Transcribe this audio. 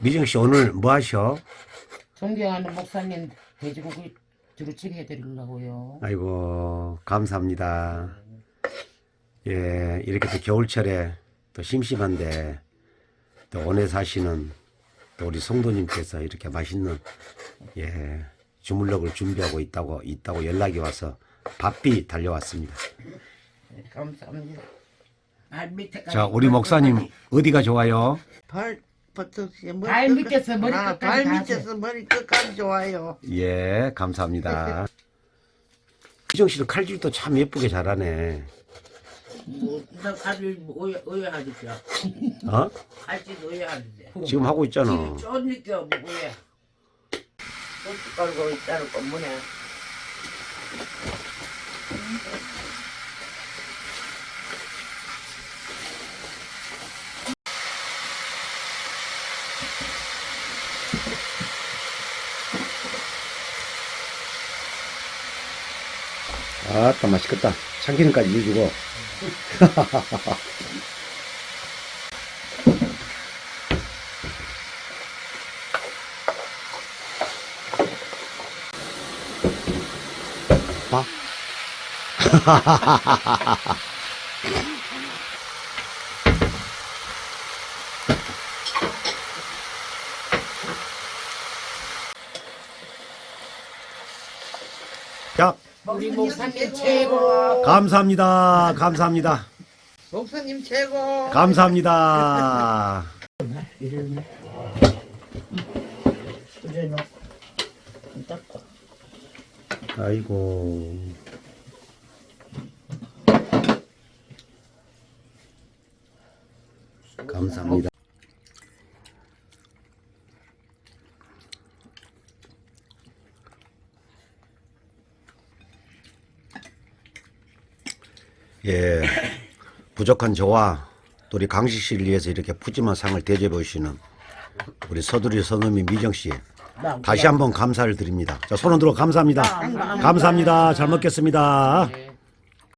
미정 씨 오늘 뭐 하셔? 존경하는 목사님 돼지고기 두루치기 해드리려고요. 아이고 감사합니다. 예 이렇게 또 겨울철에 또 심심한데 또 원에 사시는 또 우리 성도님께서 이렇게 맛있는 예 주물럭을 준비하고 있다고 있다고 연락이 와서 바삐 달려왔습니다. 네, 감사합니다. 발 밑에까지. 자 우리 목사님 어디가 좋아요? 발 부터 머리 발 끝- 밑에서 머리 아, 끝까지 발 다 밑에서 머리 끝까지 좋아요. 예 감사합니다. 미정 씨도 칼질도 참 예쁘게 잘하네. 뭐, 나 칼을 오해, 오해하지, 어? 칼질 오해하지. 지금 하고 있잖아. 쫀니까 뭐 오해. 깔고 자를 건 뭐네. 아따 맛있겠다. 참기름까지 넣어주고. 봐. 자, 우리 목사님 최고. 감사합니다. 감사합니다. 목사님 최고. 감사합니다. 아이고. 감사합니다. 예. 부족한 저와 또 우리 강식 씨를 위해서 이렇게 푸짐한 상을 대접해 주시는 우리 서두리 선우미 미정 씨 다시 한번 감사를 드립니다. 자, 손을 들어 감사합니다. 감사합니다. 잘 먹겠습니다. 네.